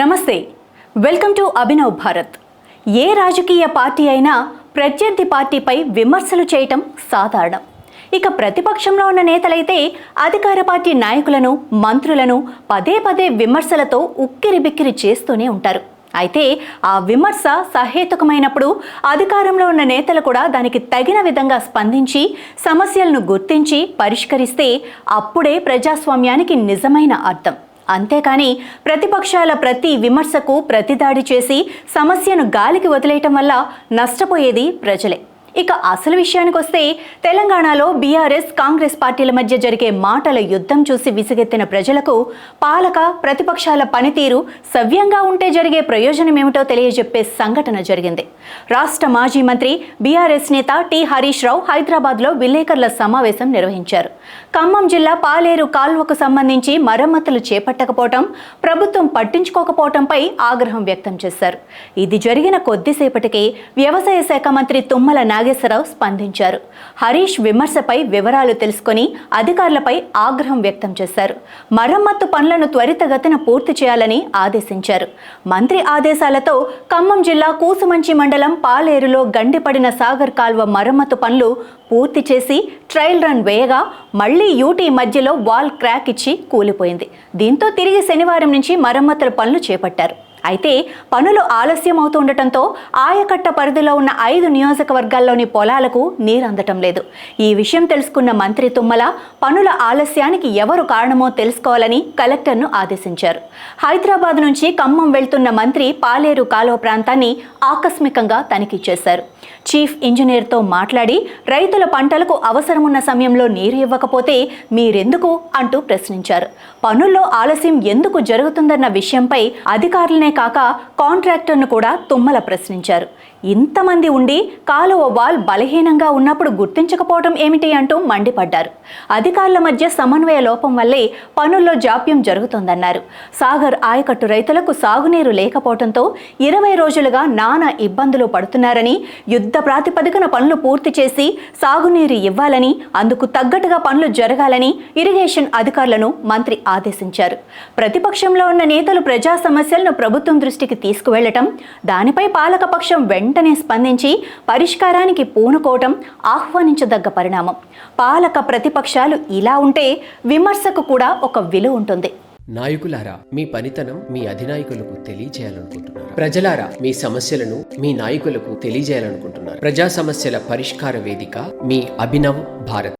నమస్తే. Welcome to Abhinav Bharat. ఏ రాజకీయ party అయినా ప్రత్యర్థి పార్టీపై విమర్శలు చేయటం సాధారణం. ఇక ప్రతిపక్షంలో ఉన్న నేతలైతే అధికార పార్టీ నాయకులను మంత్రులను పదే పదే విమర్శలతో ఉక్కిరి బిక్కిరి చేస్తూనే ఉంటారు. అయితే ఆ విమర్శ సహేతుకమైనప్పుడు అధికారంలో ఉన్న నేతలు కూడా దానికి తగిన విధంగా స్పందించి సమస్యలను గుర్తించి పరిష్కరిస్తే అప్పుడే ప్రజాస్వామ్యానికి నిజమైన అర్థం. అంతేకాని ప్రతిపక్షాల ప్రతి విమర్శకు ప్రతిదాడి చేసి సమస్యను గాలికి వదిలేయటం వల్ల నష్టపోయేది ప్రజలే. ఇక అసలు విషయానికి వస్తే తెలంగాణలో బీఆర్ఎస్ కాంగ్రెస్ పార్టీల మధ్య జరిగే మాటల యుద్ధం చూసి విసిగెత్తిన ప్రజలకు పాలక ప్రతిపక్షాల పనితీరు సవ్యంగా ఉంటే జరిగే ప్రయోజనం ఏమిటో తెలియజెప్పే సంఘటన జరిగింది. రాష్ట్ర మాజీ మంత్రి బీఆర్ఎస్ నేత టి. హరీష్ రావు హైదరాబాద్లో విలేకరుల సమావేశం నిర్వహించారు. ఖమ్మం జిల్లా పాలేరు కాల్వకు సంబంధించి మరమ్మతులు చేపట్టకపోవటం ప్రభుత్వం పట్టించుకోకపోవటంపై ఆగ్రహం వ్యక్తం చేశారు. ఇది జరిగిన కొద్దిసేపటికే వ్యవసాయ శాఖ మంత్రి తుమ్మల నాగేశ్వరరావు స్పందించారు. హరీష్ విమర్శపై వివరాలు తెలుసుకొని అధికారులపై ఆగ్రహం వ్యక్తం చేశారు. మరమ్మత్తు పనులను త్వరితగతిన పూర్తి చేయాలని ఆదేశించారు. మంత్రి ఆదేశాలతో ఖమ్మం జిల్లా కూసుమంచి మండలం పాలేరులో గండిపడిన సాగర్ కాల్వ మరమ్మతు పనులు పూర్తి చేసి ట్రయల్ రన్ వేయగా మళ్ళీ యూటీ మధ్యలో వాల్ క్రాక్ ఇచ్చి కూలిపోయింది. దీంతో తిరిగి శనివారం నుంచి మరమ్మతుల పనులు చేపట్టారు. అయితే పనులు ఆలస్యం అవుతుండటంతో ఆయకట్ట పరిధిలో ఉన్న ఐదు నియోజకవర్గాల్లోని పొలాలకు నీరు అందటం లేదు. ఈ విషయం తెలుసుకున్న మంత్రి తుమ్మల పనుల ఆలస్యానికి ఎవరు కారణమో తెలుసుకోవాలని కలెక్టర్ను ఆదేశించారు. హైదరాబాద్ నుంచి ఖమ్మం వెళ్తున్న మంత్రి పాలేరు కాలువ ప్రాంతాన్ని ఆకస్మికంగా తనిఖీ చేశారు. చీఫ్ ఇంజనీర్తో మాట్లాడి రైతుల పంటలకు అవసరమున్న సమయంలో నీరు ఇవ్వకపోతే మీరెందుకు అంటూ ప్రశ్నించారు. పనుల్లో ఆలస్యం ఎందుకు జరుగుతుందన్న విషయంపై అధికారులనే కాక కాంట్రాక్టర్ను కూడా తుమ్మల ప్రశ్నించారు. ఇంతమంది ఉండి కాలువ వాల్ బలహీనంగా ఉన్నప్పుడు గుర్తించకపోవడం ఏమిటి అంటూ మండిపడ్డారు. అధికారుల మధ్య సమన్వయ లోపం వల్లే పనుల్లో జాప్యం జరుగుతోందన్నారు. సాగర్ ఆయకట్టు రైతులకు సాగునీరు లేకపోవడంతో ఇరవై రోజులుగా నానా ఇబ్బందులు పడుతున్నారని యుద్ధ ప్రాతిపదికన పనులు పూర్తి చేసి సాగునీరు ఇవ్వాలని అందుకు తగ్గట్టుగా పనులు జరగాలని ఇరిగేషన్ అధికారులను మంత్రి ఆదేశించారు. ప్రతిపక్షంలో ఉన్న నేతలు ప్రజా సమస్యలను ప్రభుత్వం ప్రభుత్వం దృష్టికి తీసుకువెళ్ళటం దానిపై పాలకపక్షం వెంటనే స్పందించి పరిష్కారానికి పూనుకోవటం ఆహ్వానించదగ్గ పరిణామం. పాలక ప్రతిపక్షాలు ఇలా ఉంటే విమర్శకు కూడా ఒక విలువ ఉంటుంది. నాయకులారా మీ పనితనం మీ అధినాయకులకు తెలియజేయాలనుకుంటున్నారు? ప్రజలారా మీ సమస్యలను మీ నాయకులకు తెలియజేయాలనుకుంటున్నారు? ప్రజా సమస్యల పరిష్కార వేదిక మీ అభినవ్ భారత్.